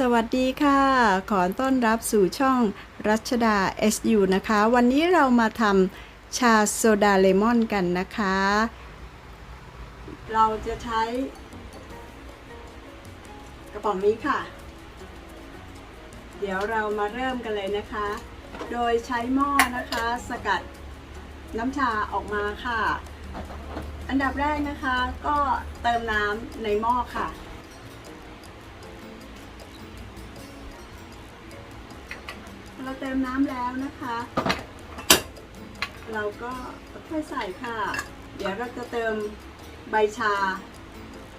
สวัสดีค่ะ ขอต้อนรับสู่ช่องรัชดา SU นะคะ วันนี้เรามาทำชาโซดาเลมอนกันนะคะ เราจะใช้ กระป๋องนี้ค่ะ เดี๋ยวเรามาเริ่มกันเลยนะคะ โดยใช้หม้อนะคะ สกัดน้ำชาออกมาค่ะ อันดับแรกนะคะ ก็เติมน้ำในหม้อค่ะ เราเติมน้ำแล้วนะคะ เราก็ค่อยใส่ค่ะ เดี๋ยวเราจะเติมใบชา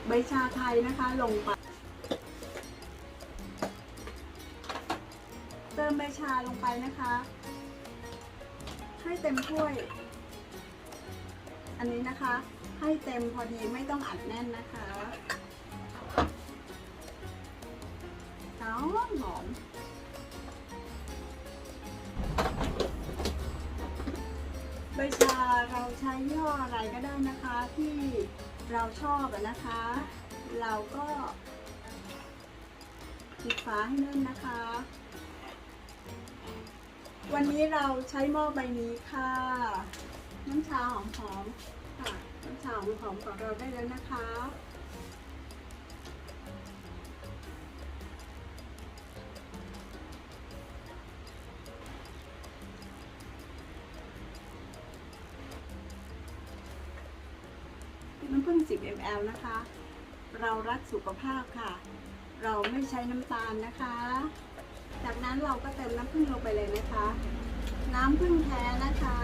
ใบชาไทยนะคะลงไป เติมใบชาลงไปนะคะ ให้เต็มถ้วย อันนี้นะคะ ให้เต็มพอดีไม่ต้องอัดแน่นนะคะหอมหอม ใบชาเราใช้ยี่ห้ออะไรก็ได้นะคะที่เราชอบนะคะ เราก็ปิดฝาให้แน่นนะคะ วันนี้เราใช้หม้อใบนี้ค่ะ น้ำชาหอมๆค่ะน้ำชาหอมๆของเราได้แล้วนะคะ น้ำผึ้ง 10 ml นะคะ เรารักสุขภาพค่ะ เราไม่ใช้น้ำตาลนะคะ จากนั้นเราก็เติมน้ำผึ้งลงไปเลยนะคะ น้ำผึ้งแท้นะคะ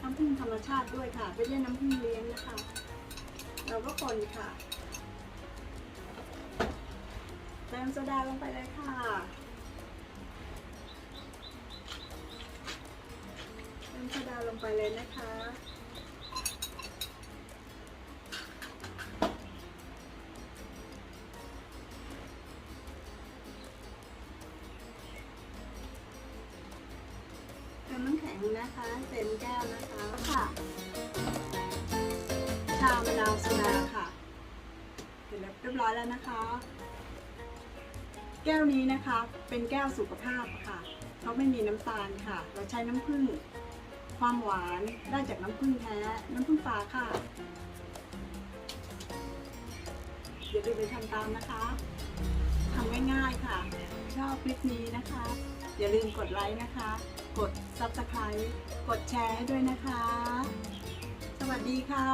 น้ำผึ้งธรรมชาติด้วยค่ะไม่ใช่น้ำผึ้งเลี้ยงนะคะ เราก็คนค่ะเติมโซดาลงไปเลยค่ะเติมโซดาลงไปเลยนะคะ น้ำแข็งนะคะเต็มแก้วนะคะค่ะชามะนาวโซดาค่ะเสร็จแล้วเรียบร้อยแล้วนะคะ แก้วนี้นะคะเป็นแก้วสุขภาพค่ะเพราะไม่มีน้ำตาลค่ะ เราใช้น้ำผึ้งความหวานได้จากน้ำผึ้งแท้ น้ำผึ้งฟ้าค่ะอย่าลืมไปทำตามนะคะทำง่ายๆค่ะ ชอบคลิปนี้นะคะ อย่าลืมกดไลค์นะคะ กด subscribe กดแชร์ให้ด้วยนะคะ สวัสดีค่ะ